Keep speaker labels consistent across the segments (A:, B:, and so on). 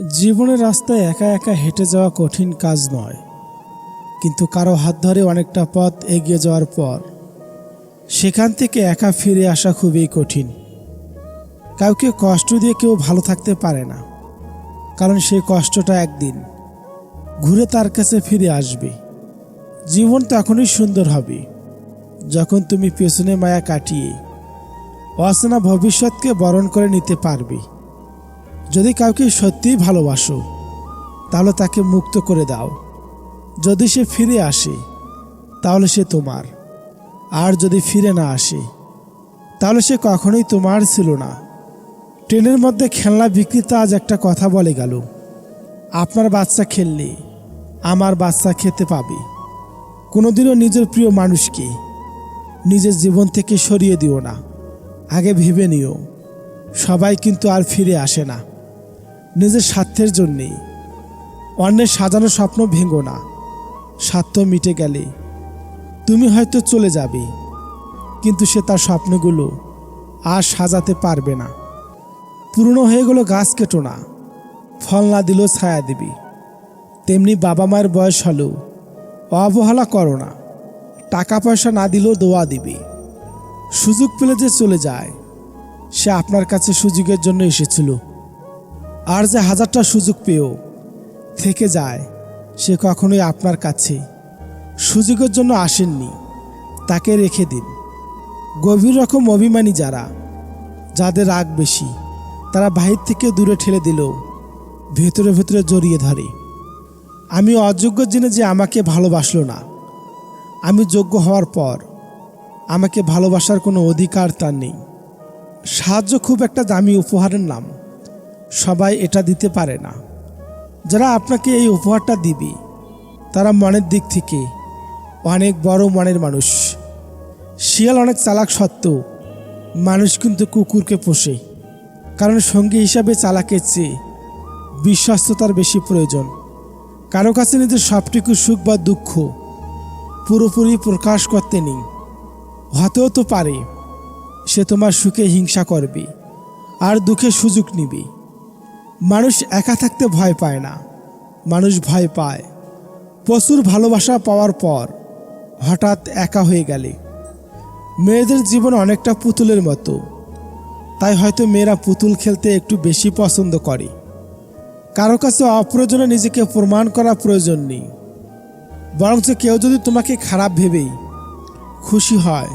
A: জীবনের রাস্তায় একা একা হেঁটে যাওয়া কঠিন কাজ নয়। কিন্তু কারও হাত ধরে অনেকটা পথ এগিয়ে যাওয়ার পর, সেখান থেকে একা ফিরে আসা খুবই কঠিন। কাউকে কষ্ট দিয়ে কেউ ভালো থাকতে পারে না, কারণ সেই কষ্টটা একদিন ঘুরে তার কাছে ফিরে আসবে। জীবন তখনই সুন্দর হবে, যখন তুমি পেছনে মায়া কাটিয়ে অচেনা ভবিষ্যৎকে বরণ করে নিতে পারবে। যদি কাউকে সত্যিই ভালোবাসো, তাহলে তাকে মুক্ত করে দাও। যদি সে ফিরে আসে, তাহলে সে তোমার। আর যদি ফিরে না আসে, তাহলে সে কখনোই তোমার ছিল না। ট্রেনের মধ্যে খেলনা বিক্রেতা আজ একটা কথা বলে গেল, আপনার বাচ্চা খেললে আমার বাচ্চা খেতে পাবে। কোনোদিনও নিজের প্রিয় মানুষকে নিজের জীবন থেকে সরিয়ে দিও না। আগে ভেবে নিও, সবাই কিন্তু আর ফিরে আসে না। নিজের স্বার্থের জন্যে অন্যের সাজানো স্বপ্ন ভেঙো না। স্বার্থ মিটে গেলে তুমি হয়তো চলে যাবে। কিন্তু সে তার স্বপ্নগুলো আর সাজাতে পারবে না। পুরনো হয়ে গেলো গাছ কেটো না। ফল না দিলেও ছায়া দিবি। তেমনি বাবা মায়ের বয়স হলেও অবহেলা করো না। টাকা পয়সা না দিলেও দোয়া দিবি। সুযোগ পেলে যে চলে যায়, সে আপনার কাছে সুযোগের জন্য এসেছিল। আর যে হাজারটা সুযোগ পেয়েও থেকে যায়, সে কখনোই আপনার কাছে সুযোগের জন্য আসেননি। তাকে রেখে দিন। গভীর রকম অভিমানী যারা, যাদের রাগ বেশি, তারা বাহির থেকে দূরে ঠেলে দিলেও ভেতরে ভেতরে জড়িয়ে ধরে। আমি অযোগ্য জেনে যে আমাকে ভালোবাসলো না। আমি যোগ্য হওয়ার পর আমাকে ভালোবাসার কোনো অধিকার তার নেই। সাহায্য খুব একটা দামি উপহারের নাম। সবাই এটা দিতে পারে না। যারা আপনাকে এই উপহারটা দিবে, তারা মনের দিক থেকে অনেক বড় মনের মানুষ। শিয়াল অনেক চালাক সত্ত্বেও মানুষ কিন্তু কুকুরকে পোষে, কারণ সঙ্গী হিসাবে চালাকের চেয়ে বিশ্বস্ততার বেশি প্রয়োজন। কারও কাছে নিজের সবটুকু সুখ বা দুঃখ পুরোপুরি প্রকাশ করতে নেই। হতেও তো পারে, সে তোমার সুখে হিংসা করবে, আর দুঃখে সুযোগ নিবে। মানুষ একা থাকতে ভয় পায় না। মানুষ ভয় পায়। প্রচুর ভালোবাসা পাওয়ার পর হঠাৎ একা হয়ে গেলে। মেয়েদের জীবন অনেকটা পুতুলের মতো। তাই হয়তো মেয়েরা পুতুল খেলতে একটু বেশি পছন্দ করে। কারও কাছে অপ্রয়োজনে নিজেকে প্রমাণ করা প্রয়োজন নেই। বরঞ্চ কেউ যদি তোমাকে খারাপ ভেবেই খুশি হয়,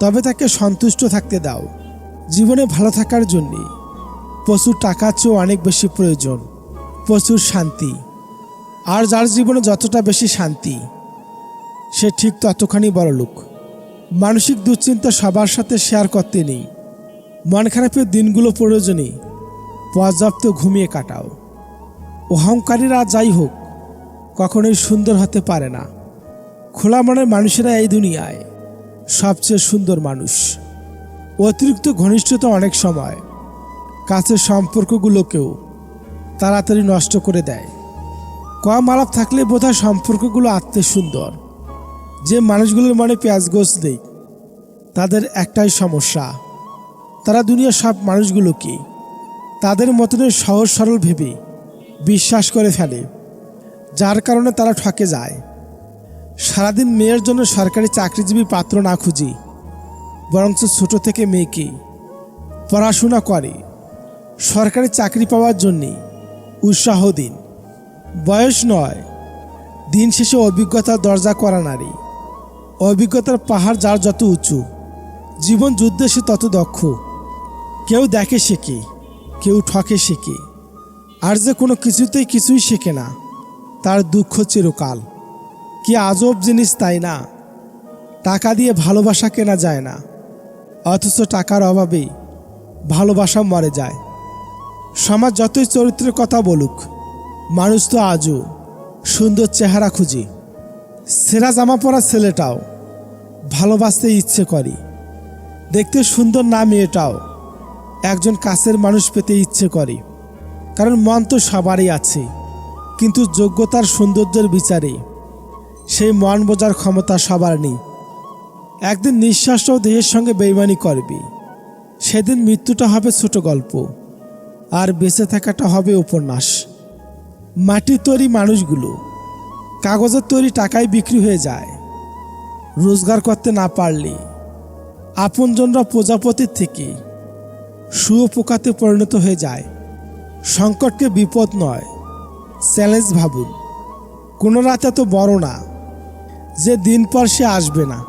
A: তবে তাকে সন্তুষ্ট থাকতে দাও। জীবনে ভালো থাকার জন্যে প্রচুর টাকার চেয়েও অনেক বেশি প্রয়োজন, প্রচুর শান্তি। আর যার জীবনে যতটা বেশি শান্তি, সে ঠিক ততখানি বড় লোক। মানসিক দুশ্চিন্তা সবার সাথে শেয়ার করতে নেই। মন খারাপের দিনগুলো প্রয়োজনে পর্যাপ্ত ঘুমিয়ে কাটাও। অহংকারীরা যাই হোক, কখনোই সুন্দর হতে পারে না। খোলা মনের মানুষেরা এই দুনিয়ায় সবচেয়ে সুন্দর মানুষ। অতিরিক্ত ঘনিষ্ঠতা অনেক সময় কাছের সম্পর্কগুলোকেও তাড়াতাড়ি নষ্ট করে দেয়। কম আলাপ থাকলে বোধহয় সম্পর্কগুলো আত্মে সুন্দর যে মানুষগুলোর মনে পেঁয়াজ গোছ নেই, তাদের একটাই সমস্যা। তারা দুনিয়ার সব মানুষগুলোকে তাদের মতনের সহজ সরল ভেবে বিশ্বাস করে ফেলে, যার কারণে তারা ঠকে যায়। সারাদিন মেয়ের জন্য সরকারি চাকরিজীবী পাত্র না খুঁজি, বরঞ্চ ছোট থেকে মেয়েকে পড়াশোনা করে। সরকারি চাকরি পাওয়ার জন্যে উৎসাহ দিন। বয়স নয়, দিন শেষে অভিজ্ঞতার দরজা করা নারী। অভিজ্ঞতার পাহাড় যার যত উঁচু, জীবন যুদ্ধে সে তত দক্ষ। কেউ দেখে শেখে, কেউ ঠকে শেখে। আর যে কোনো কিছুতেই কিছুই শেখে না, তার দুঃখ চিরকাল। কি আজব জিনিস তাই না? টাকা দিয়ে ভালোবাসা কেনা যায় না। অথচ টাকার অভাবে ভালোবাসা মরে যায়। সমাজ যতই চরিত্রের কথা বলুক, মানুষ তো আজও সুন্দর চেহারা খুঁজি। সেরা জামা পরা ছেলেটাও ভালোবাসতে ইচ্ছে করে। দেখতে সুন্দর না মেয়েটাও একজন কাছের মানুষ পেতে ইচ্ছে করে। কারণ মন তো সবারই আছে, কিন্তু যোগ্যতার সৌন্দর্যের বিচারে সেই মন বোঝার ক্ষমতা সবার নেই। একদিন নিঃশ্বাসটাও দেহের সঙ্গে বেইমানি করবে, সেদিন মৃত্যুটা হবে ছোট গল্প। আর বেঁচে থাকাটা হবে উপন্যাস। মাটির তৈরি মানুষগুলো, কাগজের তৈরি টাকায় বিক্রি হয়ে যায়। রোজগার করতে না পারলে আপনজনরা প্রজাপতির থেকে শুয়োপোকাতে পরিণত হয়ে যায়। সংকটকে বিপদ নয়, চ্যালেঞ্জ ভাবুন। কোনো রাত এত বড় না, যে দিন পর সে আসবে না।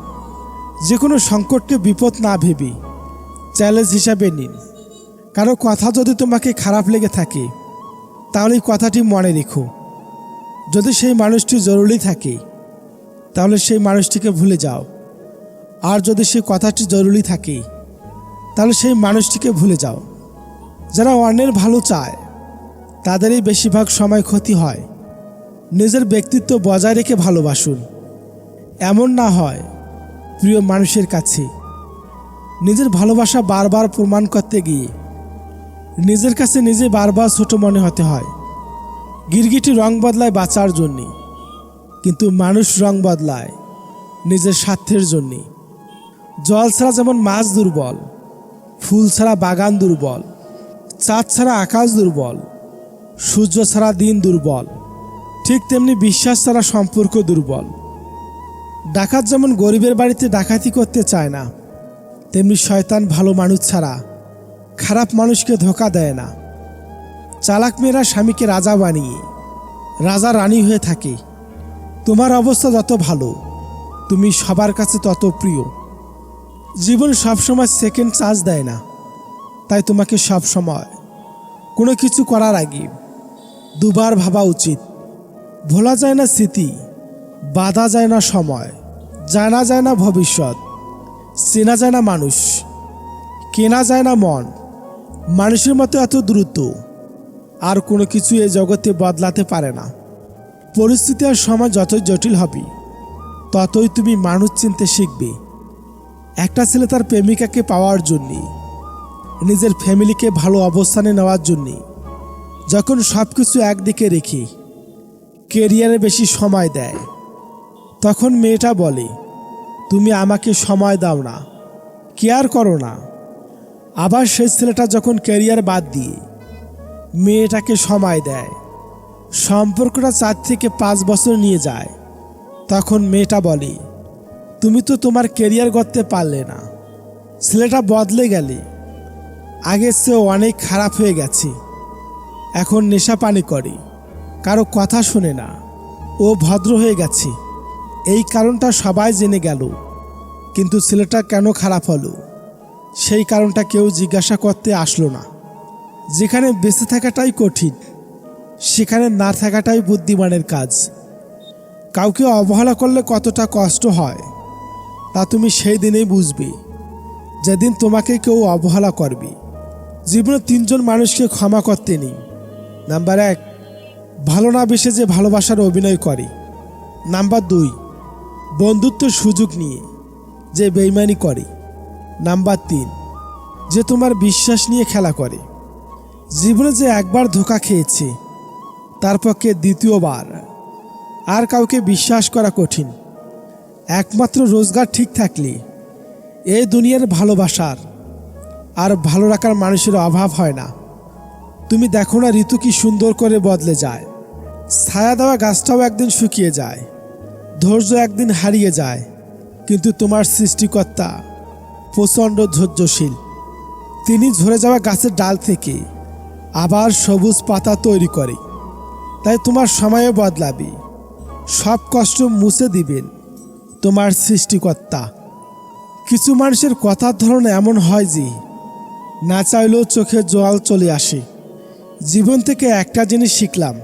A: যে কোনো সংকটকে বিপদ না ভেবে চ্যালেঞ্জ হিসাবে নিন। কারও কথা যদি তোমাকে খারাপ লেগে থাকে, তাহলে কথাটি মনে রেখো। যদি সেই মানুষটি জরুরি থাকে, তাহলে সেই মানুষটিকে ভুলে যাও। আর যদি সেই কথাটি জরুরি থাকে, তাহলে সেই মানুষটিকে ভুলে যাও। যারা অন্যের ভালো চায়, তাদেরই বেশিরভাগ সময় ক্ষতি হয়। নিজের ব্যক্তিত্ব বজায় রেখে ভালোবাসুন। এমন না হয়, প্রিয় মানুষের কাছে। নিজের ভালোবাসা বারবার প্রমাণ করতে গিয়ে নিজের কাছে নিজে বারবার ছোট মনে হতে হয়। গিরগিটি রং বদলায় বাঁচার জন্যে, কিন্তু মানুষ রং বদলায় নিজের স্বার্থের জন্যে। জল ছাড়া যেমন মাছ দুর্বল, ফুল ছাড়া বাগান দুর্বল, চাঁদ ছাড়া আকাশ দুর্বল, সূর্য ছাড়া দিন দুর্বল, ঠিক তেমনি বিশ্বাস ছাড়া সম্পর্ক দুর্বল। ডাকাত যেমন গরিবের বাড়িতে ডাকাতি করতে চায় না, তেমনি শয়তান ভালো মানুষ ছাড়া খারাপ মানুষকে ধোকা দেয় না। চালাক মেয়েরা স্বামীকে রাজা বানিয়ে, রাজা রানী হয়ে থাকে। তোমার অবস্থা যত ভালো, তুমি সবার কাছে তত প্রিয়। জীবন সবসময় সেকেন্ড চান্স দেয় না, তাই তোমাকে সব সময় কোনো কিছু করার আগে দুবার ভাবা উচিত। ভোলা যায় না স্মৃতি, বাধা যায় না সময়, জানা যায় না ভবিষ্যৎ, চেনা যায় না মানুষ, কেনা যায় না মন। মানুষের মতো এত দ্রুত। আর কোনো কিছু এই জগতে বদলাতে পারে না। পরিস্থিতি আর সময় যতই জটিল হবে, ততই তুমি মানুষ চিনতে শিখবে। একটা ছেলে তার প্রেমিকাকে পাওয়ার জন্যে, নিজের ফ্যামিলিকে ভালো অবস্থানে নেওয়ার জন্যে, যখন সব কিছু একদিকে রেখে কেরিয়ারে বেশি সময় দেয়, তখন মেয়েটা বলে, তুমি আমাকে সময় দাও না, কেয়ার করো না। আবার সেই ছেলেটা যখন ক্যারিয়ার বাদ দিয়ে মেয়েটাকে সময় দেয়, সম্পর্কটা চার থেকে পাঁচ বছর নিয়ে যায়, তখন মেয়েটা বলে, তুমি তো তোমার কেরিয়ার করতে পারলে না। ছেলেটা বদলে গেলে আগের চেয়ে অনেক খারাপ হয়ে গেছে। এখন নেশা পানি করে, কারও কথা শুনে না। ও ভদ্র হয়ে গেছে। এই কারণটা সবাই জেনে গেল, কিন্তু ছেলেটা কেন খারাপ হলো? সেই কারণটা কেউ জিজ্ঞাসা করতে আসলো না। যেখানে বেঁচে থাকাটাই কঠিন, সেখানে না থাকাটাই বুদ্ধিমানের কাজ। কাউকে অবহেলা করলে কতটা কষ্ট হয়, তা তুমি সেই দিনেই বুঝবে। যেদিন তোমাকে কেউ অবহেলা করবে। জীবনে তিনজন মানুষকে ক্ষমা করতে নেই। নাম্বার এক, ভালো না বেসে যে ভালোবাসার অভিনয় করে। নাম্বার দুই, বন্ধুত্বের সুযোগ নিয়ে যে বেইমানি করে। নাম্বার তিন, যে তোমার বিশ্বাস নিয়ে খেলা করে। জীবনে যে একবার ধোকা খেয়েছে, তার পক্ষে দ্বিতীয়বার। আর কাউকে বিশ্বাস করা কঠিন। একমাত্র রোজগার ঠিক থাকলে এই দুনিয়ার ভালোবাসার আর ভালো রাখার মানুষের অভাব হয় না। তুমি দেখো না ঋতু কি সুন্দর করে বদলে যায়। ছায়া দেওয়া গাছটাও একদিন শুকিয়ে যায়। ধৈর্য একদিন হারিয়ে যায়। কিন্তু তোমার সৃষ্টিকর্তা প্রচণ্ড ধৈর্যশীল। তিনি ঝরে যাওয়া গাছের ডাল থেকে আবার সবুজ পাতা তৈরি করে। তাই তোমার সময়ও বদলাবে। সব কষ্ট মুছে দিবেন তোমার সৃষ্টিকর্তা। কিছু মানুষের কথার ধরন এমন হয় যে, না চাইলেও চোখে জল চলে আসে। জীবন থেকে একটা জিনিস শিখলাম,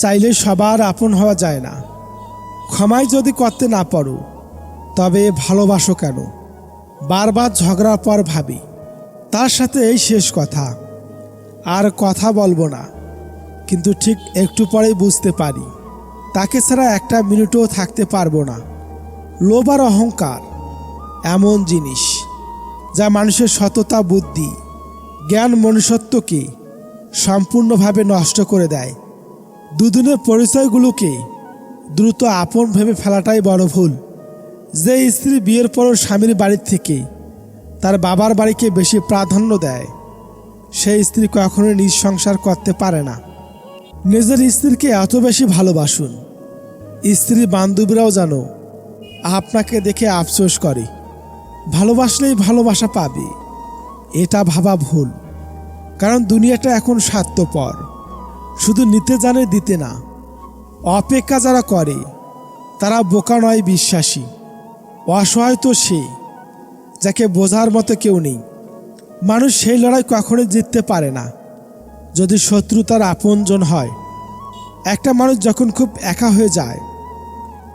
A: চাইলে সবার আপন হওয়া যায় না। ক্ষমায় যদি করতে না পারো, তবে ভালোবাসো কেন? বারবার ঝগড়ার পর ভাবি, তার সাথে এই শেষ কথা। আর কথা বলব না, কিন্তু ঠিক একটু পরেই বুঝতে পারি, তাকে ছাড়া একটা মিনিটও থাকতে পারব না। লোভ আর অহংকার এমন জিনিস, যা মানুষের সততা, বুদ্ধি, জ্ঞান, মনুষ্যত্বকে সম্পূর্ণভাবে নষ্ট করে দেয়। দুদিনের পরিচয়গুলোকে দ্রুত আপন ভেবে ফেলাটাই বড় ভুল। যে স্ত্রী বিয়ের পর স্বামীর বাড়ির থেকে তার বাবার বাড়িকে বেশি প্রাধান্য দেয় সেই স্ত্রী কখনোই নিজ সংসার করতে পারে না। নিজের স্ত্রীকে এত বেশি ভালোবাসুন। স্ত্রী বান্ধবীরাও জানো আপনাকে দেখে আফসোস করে। ভালোবাসলেই ভালোবাসা পাবে। এটা ভাবা ভুল। কারণ দুনিয়াটা এখন স্বার্থপর। শুধু নিতে জানে দিতে না, অপেক্ষা যারা করে, তারা বোকা নয় বিশ্বাসী। অসহায় তো সে, যাকে বোঝার মতো কেউ নেই। মানুষ সেই লড়াই কখনোই জিততে পারে না। যদি শত্রু তার আপনজন হয়, একটা মানুষ যখন খুব একা হয়ে যায়,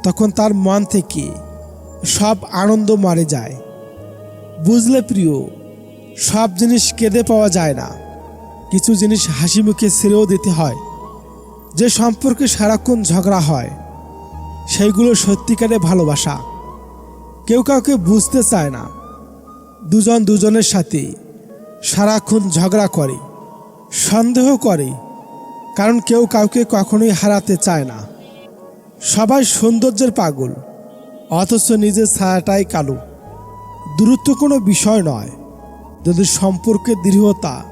A: তখন তার মন থেকে সব আনন্দ মারে যায়। বুঝলে প্রিয়, সব জিনিস কেঁদে পাওয়া যায় না। কিছু জিনিস হাসি মুখে ছেড়েও দিতে হয়, যে সম্পর্কে সারাক্ষণ ঝগড়া হয়, সেইগুলো সত্যিকারে ভালোবাসা। কেউ কাউকে বুঝতে চায় না। দুজন দুজনের সাথে সারাক্ষণ ঝগড়া করে, সন্দেহ করে, কারণ কেউ কাউকে কখনোই হারাতে চায় না। সবাই সৌন্দর্যের পাগল, অথচ নিজের ছায়াটাই কালো। দূরত্ব কোনো বিষয় নয়। যদি সম্পর্কের দৃঢ়তা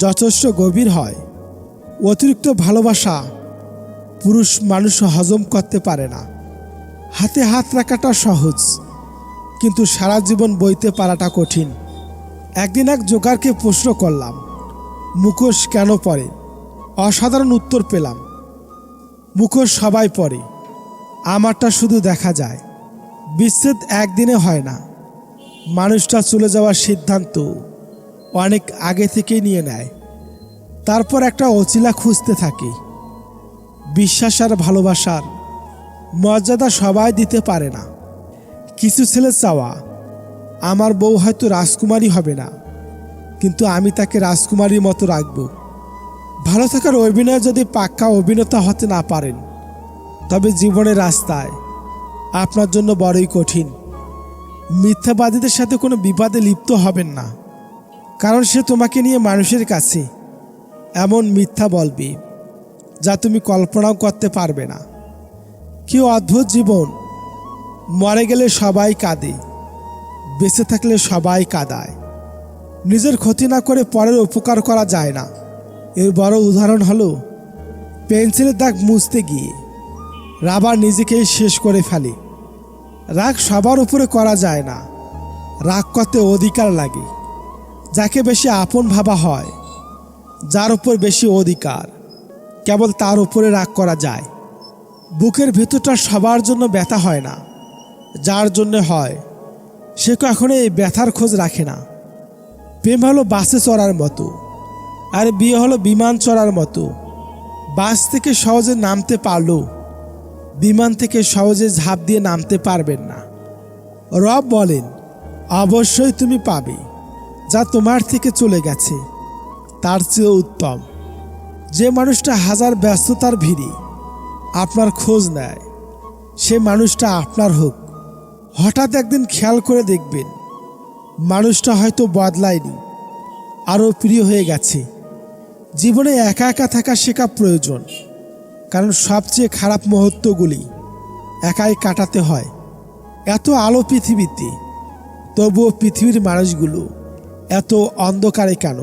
A: যথেষ্ট গভীর হয়, অতিরিক্ত ভালোবাসা পুরুষ মানুষ হজম করতে পারে না। হাতে হাত রাখাটা সহজ। কিন্তু সারা জীবন বইতে পারাটা কঠিন। একদিন এক জোগাড়কে প্রশ্ন করলাম মুখোশ কেন পরে অসাধারণ উত্তর পেলাম মুখোশ সবাই পরে আমারটা শুধু দেখা যায়। বিচ্ছেদ একদিনে হয় না। মানুষটা চলে যাওয়ার সিদ্ধান্ত অনেক আগে থেকেই নিয়ে নেয়। তারপর একটা অচিলা খুঁজতে থাকে। বিশ্বাস আর ভালোবাসার মর্যাদা সবাই দিতে পারে না। কিছু ছেলে চাওয়া, আমার বউ হয়তো রাজকুমারী হবে না, কিন্তু আমি তাকে রাজকুমারীর মতো রাখব। ভালো থাকার অভিনয় যদি পাক্কা অভিনেতা হতে না পারেন, তবে জীবনের রাস্তায় আপনার জন্য বড়ই কঠিন। মিথ্যাবাদীদের সাথে কোনো বিবাদে লিপ্ত হবেন না, কারণ সে তোমাকে নিয়ে মানুষের কাছে এমন মিথ্যা বলবে, যা তুমি কল্পনাও করতে পারবে না। কি অদ্ভুত জীবন মরে গেলে সবাই কাঁদে, বেঁচে থাকলে সবাই কাঁদায়। নিজের ক্ষতি না করে পরের উপকার করা যায় না। এর বড় উদাহরণ হলো, পেন্সিলের দাগ মুছতে গিয়ে রাবার নিজেকেই শেষ করে ফেলে। রাগ সবার উপরে করা যায় না। রাগ করতে অধিকার লাগে। যাকে বেশি আপন ভাবা হয়, যার উপর বেশি অধিকার, কেবল তার উপরে রাগ করা যায়। বুকের ভেতরটা সবার জন্য ব্যথা হয় না। যার জন্য হয়। সে কখনো এই ব্যথার খোঁজ রাখে না। প্রেম হলো বাসে চড়ার মতো, আর বিয়ে হলো বিমান চড়ার মতো। বাস থেকে সহজে নামতে পারল, বিমান থেকে সহজে ঝাঁপ দিয়ে নামতে পারবেন না। রব বলেন, অবশ্যই তুমি পাবে, যা তোমার থেকে চলে গেছে, তার চেয়েও উত্তম। যে মানুষটা হাজার ব্যস্ততার ভিড়ে আপনার খোঁজ নেয়, সে মানুষটা আপনার হোক। হঠাৎ একদিন খেয়াল করে দেখবেন, মানুষটা হয়তো বদলায়নি, আরও প্রিয় হয়ে গেছে। জীবনে একা একা থাকা শেখা প্রয়োজন, কারণ সবচেয়ে খারাপ মুহূর্তগুলি একাই কাটাতে হয়। এত আলো পৃথিবীতে, তবুও পৃথিবীর মানুষগুলো এত অন্ধকারে কেন?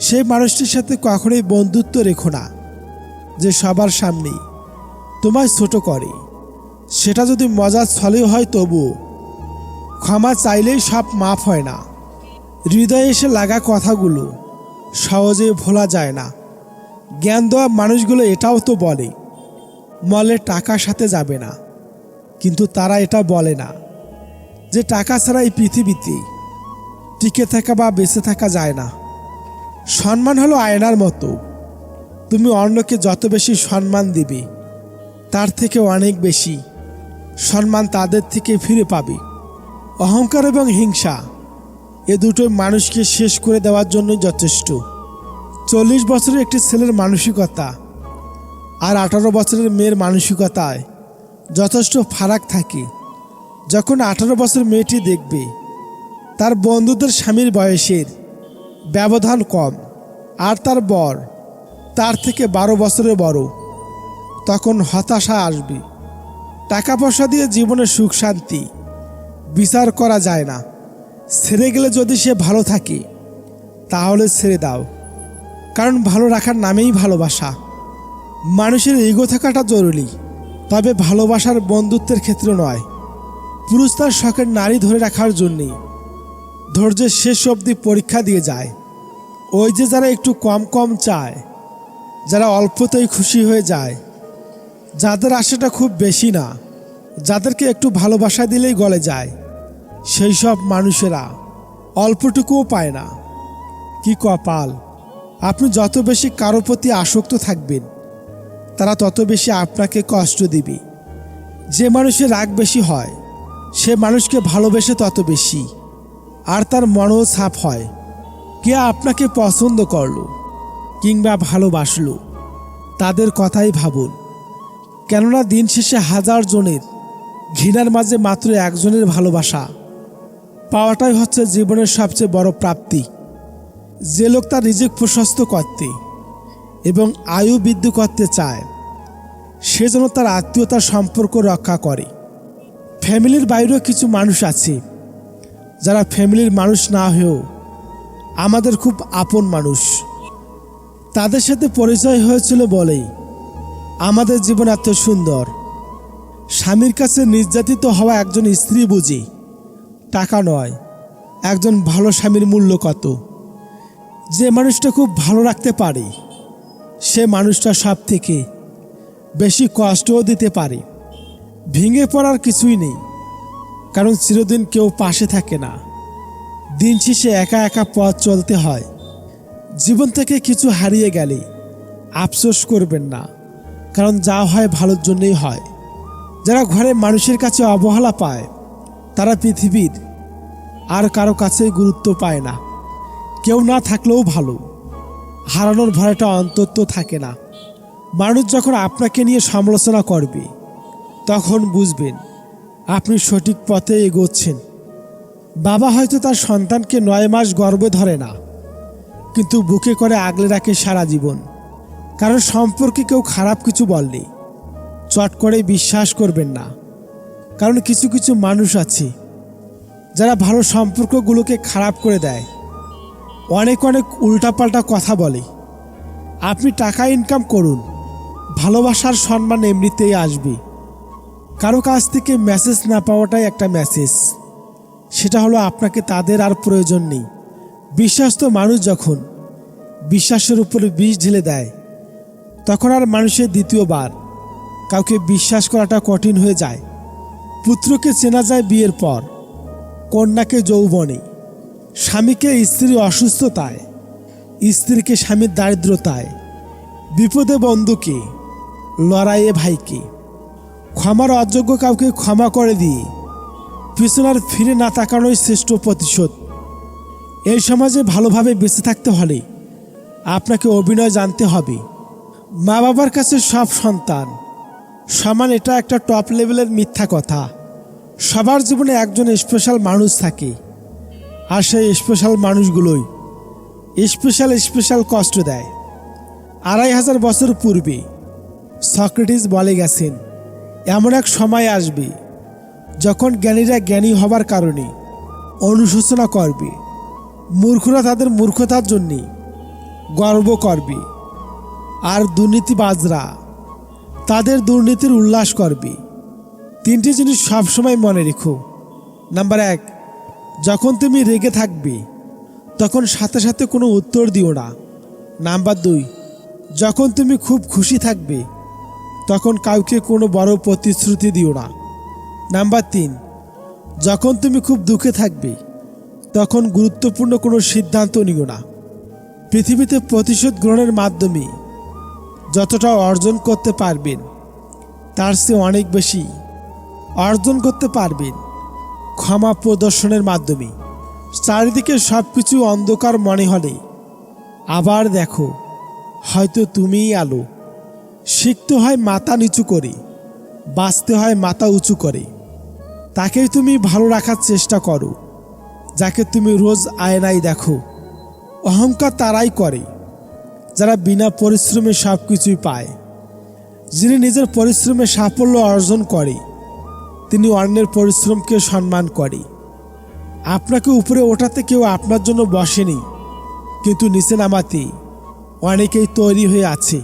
A: সেই মানুষটির সাথে কখনোই বন্ধুত্ব রেখো না, যে সবার সামনে তোমায় ছোট করে। সেটা যদি মজার ছলেও হয় তবুও ক্ষমা চাইলেই সব মাফ হয় না। হৃদয়ে এসে লাগা কথাগুলো সহজে ভোলা যায় না। জ্ঞান দেওয়া মানুষগুলো এটাও তো বলে, মলে টাকা সাথে যাবে না। কিন্তু তারা এটা বলে না যে টাকা ছাড়া এই পৃথিবীতে টিকে থাকা বা বেঁচে থাকা যায় না। সম্মান হলো আয়নার মতো। তুমি অন্যকে যত বেশি সম্মান দিবে, তার থেকে অনেক বেশি সম্মান তাদের থেকে ফিরে পাবে। অহংকার এবং হিংসা এ দুটোই মানুষকে শেষ করে দেওয়ার জন্য যথেষ্ট। চল্লিশ বছরের একটি ছেলের মানসিকতা আর আঠারো বছরের মেয়ের মানসিকতায় যথেষ্ট ফারাক থাকে। যখন আঠারো বছর মেয়েটি দেখবে, তার বন্ধুদের স্বামীর বয়সের ব্যবধান কম আর তার বর তার থেকে বারো বছরের বড়, তখন হতাশা আসবে। টাকা পয়সা দিয়ে জীবনের সুখ, শান্তি বিচার করা যায় না। ছেড়ে গেলে যদি সে ভালো থাকে, তাহলে ছেড়ে দাও। কারণ ভালো রাখার নামেই ভালোবাসা। মানুষের ইগো থাকাটা জরুরি, তবে ভালোবাসার বন্ধুত্বের ক্ষেত্রে নয়। পুরুষ তার শখের নারী ধরে রাখার জন্যেই। ধৈর্যের শেষ অবধি পরীক্ষা দিয়ে যায়। ওই যে যারা একটু কম কম চায়, যারা অল্পতেই খুশি হয়ে যায় যাদের আশাটা খুব বেশি না, যাদেরকে একটু ভালোবাসা দিলেই গলে যায়, সেই সব মানুষেরা অল্পটুকুও পায় না। কি কপাল আপনি যত বেশি কারও প্রতি আসক্ত থাকবেন, তারা তত বেশি আপনাকে কষ্ট দিবে। যে মানুষের রাগ বেশি হয়, সে মানুষকে ভালোবেসে তত বেশি, আর তার মনও ছাপ হয়। কে আপনাকে পছন্দ করল কিংবা ভালোবাসলো, তাদের কথাই ভাবুন। কেননা দিন শেষে হাজার জনের, ঘৃণার মাঝে মাত্র একজনের ভালোবাসা। পাওয়াটাই হচ্ছে জীবনের সবচেয়ে বড় প্রাপ্তি। যে লোক তার রিজিক প্রশস্ত করতে এবং আয়ু বৃদ্ধি করতে চায়, সে যেন তার আত্মীয়তার সম্পর্ক রক্ষা করে। ফ্যামিলির বাইরেও কিছু মানুষ আছে, যারা ফ্যামিলির মানুষ না হয়েও আমাদের খুব আপন মানুষ। তাদের সাথে পরিচয় হয়েছিল বলেই আমাদের জীবন এত সুন্দর। স্বামীর কাছে নির্যাতিত হওয়া একজন স্ত্রী বুঝি। টাকা নয়, একজন ভালো স্বামীর মূল্য কত? যে মানুষটা খুব ভালো রাখতে পারে, সে মানুষটা সব থেকে বেশি কষ্টও দিতে পারে। ভেঙে পড়ার কিছুই নেই, কারণ চিরদিন কেউ পাশে থাকে না। দিন শেষে একা একা পথ চলতে হয়। জীবন থেকে কিছু হারিয়ে গেলে আফসোস করবেন না। কারণ যা হয় ভালোর জন্যই হয়। যারা ঘরে মানুষের কাছে অবহেলা পায়, তারা পৃথিবীর আর কারও কাছেই গুরুত্ব পায় না। কেউ না থাকলেও ভালো। হারানোর ভয়টা অন্তত থাকে না। মানুষ যখন আপনাকে নিয়ে সমালোচনা করবে, তখন বুঝবেন, আপনি সঠিক পথে এগোচ্ছেন। বাবা হয়তো তার সন্তানকে নয় মাস গর্বে ধরে না, কিন্তু বুকে করে আগলে রাখে সারা জীবন। কারণ সম্পর্কে কেউ খারাপ কিছু বললে চট করে বিশ্বাস করবেন না। কারণ কিছু কিছু মানুষ আছে, যারা ভালো সম্পর্কগুলোকে খারাপ করে দেয়। অনেক অনেক উল্টাপাল্টা কথা বলে। আপনি টাকা ইনকাম করুন, ভালোবাসার সম্মান এমনিতেই আসবে। কারও কাছ থেকে মেসেজ না পাওয়াটাই একটা মেসেজ সেটা হলো আপনাকে তাদের আর প্রয়োজন নেই। বিশ্বাস্ত মানুষ যখন, বিশ্বাসের উপরে বিষ ঢেলে দেয় তখন আর মানুষের দ্বিতীয়বার। কাউকে বিশ্বাস করাটা কঠিন হয়ে যায়। পুত্রকে চেনা যায় বিয়ের পর। কন্যাকে যৌবনে। স্বামীকে স্ত্রীর অসুস্থতায়। স্ত্রীকে স্বামীর দারিদ্রতায়। বিপদে বন্ধুকে। লড়াইয়ে ভাইকে। ক্ষমার অযোগ্য কাউকে ক্ষমা করে দিয়ে। পিছনার ফিরে না তাকানোই শ্রেষ্ঠ প্রতিশোধ। এই সমাজে ভালোভাবে বেঁচে থাকতে হলে আপনাকে অভিনয় জানতে হবে। মা বাবার কাছে সব সন্তান। সমান এটা একটা টপ লেভেলের মিথ্যা কথা। সবার জীবনে একজন স্পেশাল মানুষ থাকে। আর সেই স্পেশাল মানুষগুলোই স্পেশাল স্পেশাল কষ্ট দেয়। আড়াই হাজার বছর পূর্বে সক্রেটিস বলে গেছেন, এমন এক সময় আসবে যখন জ্ঞানীরা জ্ঞানী হবার কারণে অনুশোচনা করবে। মূর্খরা তাদের মূর্খতার জন্যে গর্ব করবে। আর দুর্নীতিবাজরা তাদের দুর্নীতির উল্লাস করবে। তিনটি জিনিস সবসময় মনে রেখো। নাম্বার এক, যখন তুমি রেগে থাকবে, তখন সাথে সাথে কোনো উত্তর দিও না। নাম্বার দুই, যখন তুমি খুব খুশি থাকবে, তখন কাউকে কোনো বড় প্রতিশ্রুতি দিও না। নাম্বার তিন, যখন তুমি খুব দুঃখে থাকবে, তখন গুরুত্বপূর্ণ কোনো সিদ্ধান্ত নিও না। পৃথিবীতে প্রতিশোধ গ্রহণের মাধ্যমে যতটা অর্জন করতে পারবেন, তার চেয়ে অনেক বেশি অর্জন করতে পারবেন ক্ষমা প্রদর্শনের মাধ্যমে। চারিদিকে সব কিছু অন্ধকার মনে হলে আবার দেখো, হয়তো তুমিই আলো। শিখতে হয় মাথা নিচু করে, বাঁচতে হয় মাথা উঁচু করে। তাকেই তুমি ভালো রাখার চেষ্টা করো, যাকে তুমি রোজ আয়নায় দেখো। অহংকার তারাই করে। যারা বিনা পরিশ্রমে সব কিছুই পায়। যিনি নিজের পরিশ্রমে সাফল্য অর্জন করে, তিনি অন্যের পরিশ্রমকে সম্মান করে। আপনাকে উপরে ওঠাতে কেউ আপনার জন্য বসেনি, কিন্তু নিচে নামাতে অনেকেই তৈরি হয়ে আছে।